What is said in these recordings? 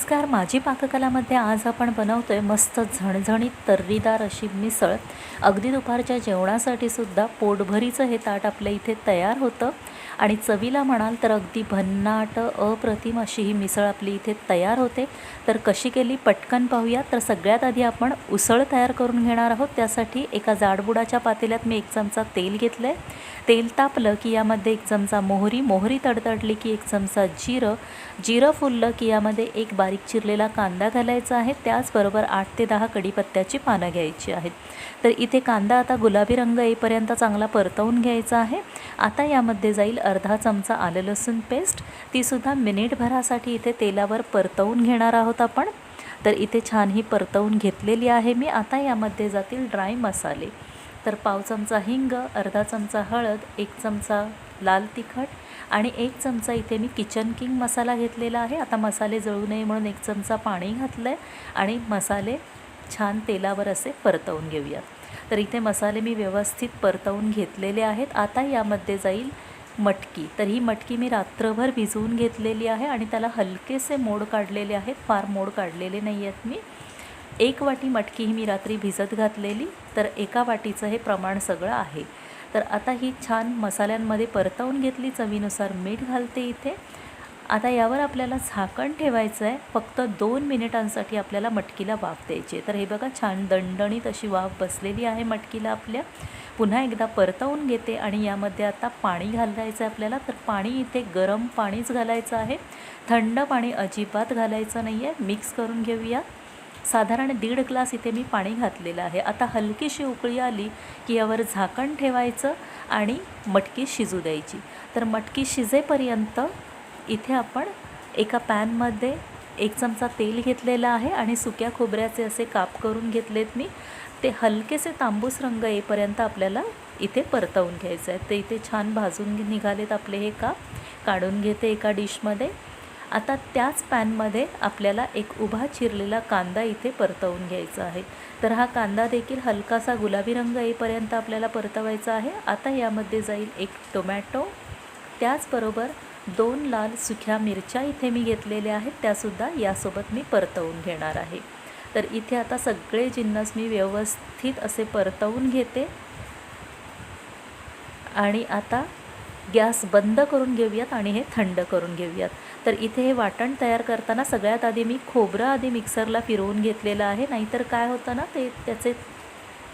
नमस्कार. माझी पाककलामध्ये आज आपण बनवतो आहे मस्त झणझणीत तर्रीदार अशी मिसळ. अगदी दुपारच्या जेवणासाठी सुद्धा पोटभरीचं हे ताट आपल्या इथे तयार होतं. आणि चवीला म्हणाल तर अगदी भन्नाट अप्रतिम अशी ही मिसळ आपली इथे तयार होते. तर कशी केली पटकन पाहूया. तर सगळ्यात आधी आपण उसळ तयार करून घेणार आहोत. त्यासाठी एका जाडबुडाच्या पातेल्यात मी एक चमचा तेल घेतलं आहे तेल तापलं की यामध्ये एक चमचा मोहरी. मोहरी तडतडली की एक चमचा जिरं. जिरं फुललं की यामध्ये एक बारीक चिरलेला कांदा घालायचा आहे. त्याचबरोबर आठ ते दहा कढीपत्त्याची पानं घ्यायची आहेत. तर इथे कांदा आता गुलाबी रंग येईपर्यंत चांगला परतवून घ्यायचा आहे. आता यामध्ये जाईल अर्धा चमचा आलं लसूण पेस्ट तीसुद्धा मिनिटभरासाठी इथे तेलावर परतवून घेणार आहोत आपण. तर इथे छान ही परतवून घेतलेली आहे मी. आता यामध्ये जातील ड्राय मसाले. तर पाव चमचा हिंग अर्धा चमचा हळद एक चमचा लाल तिखट आणि एक चमचा इथे मी किचन किंग मसाला घेतलेला आहे. आता मसाले जळू नये म्हणून एक चमचा पाणी घातलं आहे आणि मसाले छान तेलावर असे परतवून घेऊयात. तर इथे मसाले मी व्यवस्थित परतवून घेतलेले आहेत. आता यामध्ये जाईल मटकी. तर ही मटकी मी रात्रभर भिजवून घेतलेली आहे आणि त्याला हलकेसे मोड काढलेले आहेत. फार मोड काढलेले नाही आहेत मी. एक वाटी मटकी ही मी रात्री भिजत घातलेली. तर एका वाटीचं हे प्रमाण सगळं आहे. तर आता ही छान मसाल्यांमध्ये परतवून घेतली चवीनुसार मीठ घालते इथे. आता यावर आपल्याला झाकण ठेवायचं आहे फक्त दोन मिनिटांसाठी आपल्याला मटकीला वाफ द्यायची तर हे बघा छान दणदणीत अशी वाफ बसलेली आहे मटकीला आपल्या. पुन्हा एकदा परतवून घेते आणि यामध्ये आता पाणी घालायचं आहे आपल्याला. तर पाणी इथे गरम पाणीच घालायचं आहे. थंड पाणी अजिबात घालायचं नाही आहे मिक्स करून घेऊया. साधारण दीड ग्लास इथे मी पाणी घातलेलं आहे. आता हलकीशी उकळी आली की यावर झाकण ठेवायचं आणि मटकी शिजू द्यायची. तर मटकी शिजेपर्यंत इथे आपण एका पॅनमध्ये एक चमचा तेल घेतलेला आहे आणि सुक्या खोबऱ्याचे असे काप करून घेतलेत मी. ते हलकेसे तांबूस रंग येईपर्यंत आपल्याला इथे परतवून घ्यायचं आहे ते इथे छान भाजून निघालेत आपले हे काप. काढून घेते एका डिशमध्ये. आता त्याच पॅनमध्ये आपल्याला एक उभा चिरलेला कांदा इथे परतवून घ्यायचा आहे. तर हा कांदा देखील हलकासा गुलाबी रंग येईपर्यंत आपल्याला परतवायचा आहे. आता यामध्ये जाईल एक टोमॅटो. त्याचबरोबर दोन लाल सुख्या मिरच्या इथे मी घेतलेल्या आहेत त्यासुद्धा यासोबत मी परतवून घेणार आहे. तर इथे आता सगळे जिन्नस मी व्यवस्थित असे परतवून घेते. आणि आता गॅस बंद करून घेऊयात आणि हे थंड करून घेऊयात. तर इथे हे वाटण तयार करताना सगळ्यात आधी मी खोबरं आधी मिक्सरला फिरवून घेतलेलं आहे नाहीतर काय होतं ना ते त्याचे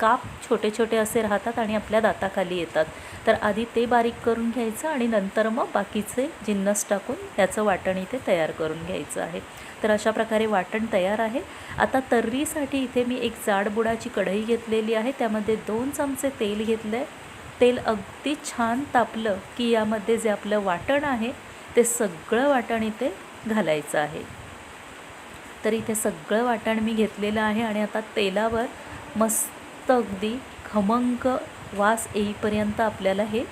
काप छोटे छोटे असे राहतात आणि आपल्या दाताखाली येतात. तर आधी ते बारीक करून घ्यायचं आणि नंतर मग बाकीचे जिन्नस टाकून त्याचं वाटण इथे तयार करून घ्यायचं आहे. तर अशा प्रकारे वाटण तयार आहे. आता तर्रीसाठी इथे मी एक जाडबुडाची कढई घेतलेली आहे. त्यामध्ये दोन चमचे तेल घेतलं आहे तेल अगदी छान तापलं की यामध्ये जे आपलं वाटण आहे ते सगळं वाटण इथे घालायचं आहे. तर इथे सगळं वाटण मी घेतलेलं आहे आणि आता तेलावर मस्त अगदी खमंग वास येईपर्यंत आपल्याला हे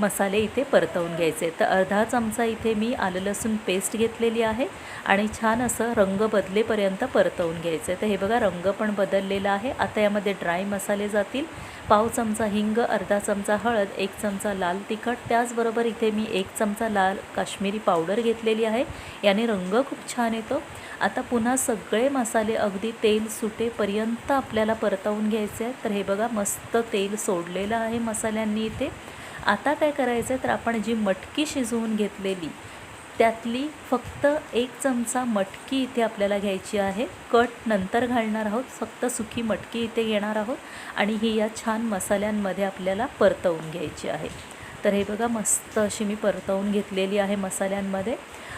मसाले इथे परतवून घ्यायचे. तर अर्धा चमचा इथे मी आलं लसूण पेस्ट घेतलेली आहे आणि छान असं रंग बदलेपर्यंत परतवून घ्यायचं. आहे तर हे बघा रंग पण बदललेला आहे. आता यामध्ये ड्राय मसाले जातील. पाव चमचा हिंग अर्धा चमचा हळद एक चमचा लाल तिखट. त्याचबरोबर इथे मी एक चमचा लाल काश्मीरी पावडर घेतलेली आहे. याने रंग खूप छान येतो. आता पुन्हा सगळे मसाले अगदी तेल सुटेपर्यंत आपल्याला परतवून घ्यायचे आहेत. तर हे बघा मस्त तेल सोडलेलं आहे मसाल्यांनी इथे. आता काय करायचं आहे तर आपण जी मटकी शिजवून घेतलेली त्यातली फक्त एक चमचा मटकी इथे आपल्याला घ्यायची आहे. कट नंतर घालणार आहोत. फक्त सुकी मटकी इथे घेणार आहोत आणि ही या छान मसाल्यांमध्ये आपल्याला परतवून घ्यायची आहे. तर हे बघा मस्त अशी मी परतवून घेतलेली आहे मसाल्यांमध्ये.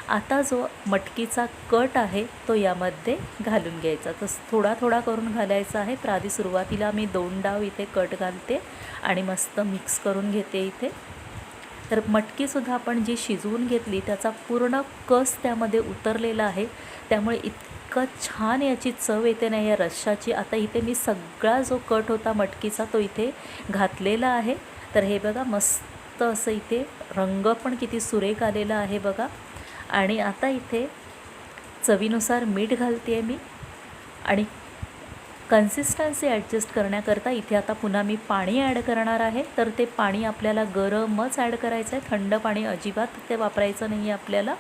आता जो मटकीचा कट आहे तो यामध्ये घालून घ्यायचा. तर थोडा थोडा करून घालायचा आहे. तर आधी सुरुवातीला मी दोन डाव इथे कट घालते आणि मस्त मिक्स करून घेते इथे. तर मटकीसुद्धा आपण जी शिजवून घेतली त्याचा पूर्ण कस त्यामध्ये उतरलेला आहे. त्यामुळे इतकं छान याची चव येते ना या रश्शाची आता इथे मी सगळा जो कट होता मटकीचा तो इथे घातलेला आहे. तर हे बघा मस्त असं इथे रंग पण किती सुरेख आलेला आहे बघा. आणि आता इथे चवीनुसार मीठ घालते आहे मी. आणि कन्सिस्टन्सी ॲडजस्ट करण्याकरता इथे आता पुन्हा मी पाणी ॲड करणार आहे. तर ते पाणी आपल्याला गरमच ॲड करायचं आहे थंड पाणी अजिबात ते वापरायचं नाही आहे आपल्याला.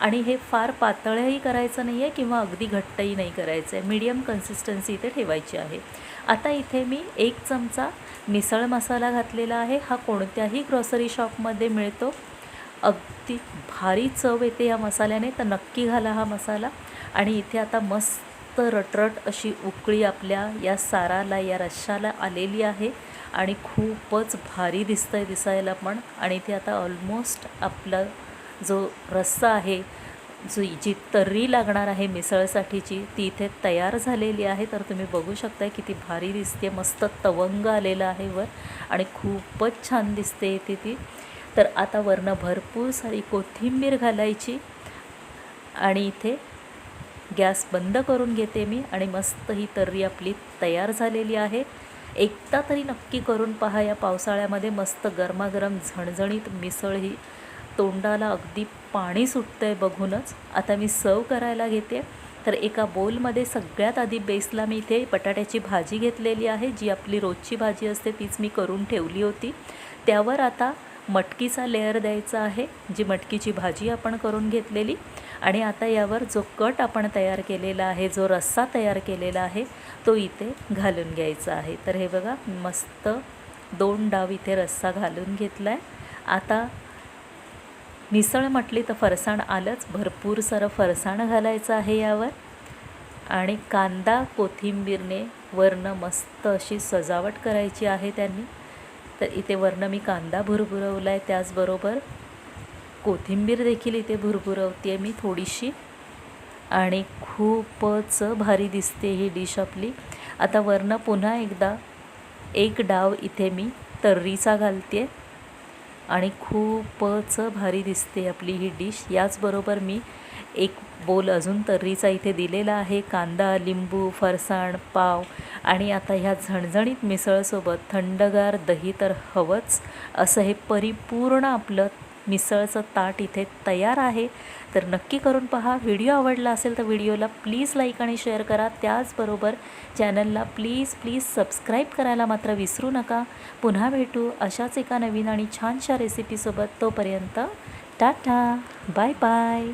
आणि हे फार पातळही करायचं नाही आहे किंवा अगदी घट्टही नाही करायचं आहे मीडियम कन्सिस्टन्सी इथे ठेवायची आहे. आता इथे मी एक चमचा मिसळ मसाला घातलेला आहे. हा कोणत्याही ग्रॉसरी शॉपमध्ये मिळतो. अगदी भारी चव येते या मसाल्याने. तर नक्की घाला हा मसाला. आणि इथे आता मस्त रटरट अशी उकळी आपल्या या साराला या रश्शाला आलेली आहे. आणि खूपच भारी दिसतं आहे दिसायला पण. आणि इथे आता ऑलमोस्ट आपला जो रस्सा आहे जो जी तर्री लागणार आहे मिसळसाठीची ती इथे तयार झालेली आहे. तर तुम्ही बघू शकताय किती भारी दिसते. मस्त तवंग आलेला आहे वर. आणि खूपच छान दिसते इथे ती. तर आता वरनं भरपूर सारी कोथिंबीर घालायची आणि इथे गॅस बंद करून घेते मी आणि मस्त ही तर्री आपली तयार झालेली आहे. एकदा तरी नक्की करून पहा या पावसाळ्यामध्ये मस्त गरमागरम झणझणीत मिसळ ही तोंडाला अगदी पाणी सुटतं आहे बघूनच. आता मी सर्व करायला घेते. तर एका बोलमध्ये सगळ्यात आधी बेसला मी इथे बटाट्याची भाजी घेतलेली आहे. जी आपली रोजची भाजी असते तीच मी करून ठेवली होती. त्यावर आता मटकीचा लेअर द्यायचा आहे जी मटकीची भाजी आपण करून घेतलेली. आणि आता यावर जो कट आपण तयार केलेला आहे जो रस्सा तयार केलेला आहे तो इथे घालून घ्यायचा आहे. तर हे बघा मस्त दोन डाव इथे रस्सा घालून घेतला आहे आता मिसळ म्हटली तर फरसाण आलंच. भरपूर सारं फरसाण घालायचं आहे यावर. आणि कांदा कोथिंबीरने वरनं मस्त अशी सजावट करायची आहे त्यांनी. तर इथे वरनं मी कांदा भुरभुरवला आहे त्याचबरोबर कोथिंबीर देखील इथे भुरभुरवते आहे मी थोडीशी. आणि खूपच भारी दिसते ही डिश आपली. आता वरनं पुन्हा एकदा एक डाव इथे मी तर्रीचा घालते आणि खूपच भारी दिसते आपली ही डिश. याचबरोबर मी एक बोल अजून तर्रीचा इथे दिलेला आहे. कांदा लिंबू फरसाण पाव आणि आता ह्या झणझणीत मिसळसोबत थंडगार दही तर हवंच असं हे परिपूर्ण आपलं मिसळचं ताट इथे तयार आहे. तर नक्की करून पहा व्हिडिओ आवडला असेल तर व्हिडिओला प्लीज लाईक आणि शेअर करा. त्याचबरोबर चॅनलला प्लीज प्लीज सबस्क्राईब करायला मात्र विसरू नका. पुन्हा भेटू अशाच एका नवीन आणि छानशा रेसिपीसोबत तोपर्यंत टाटा बाय बाय.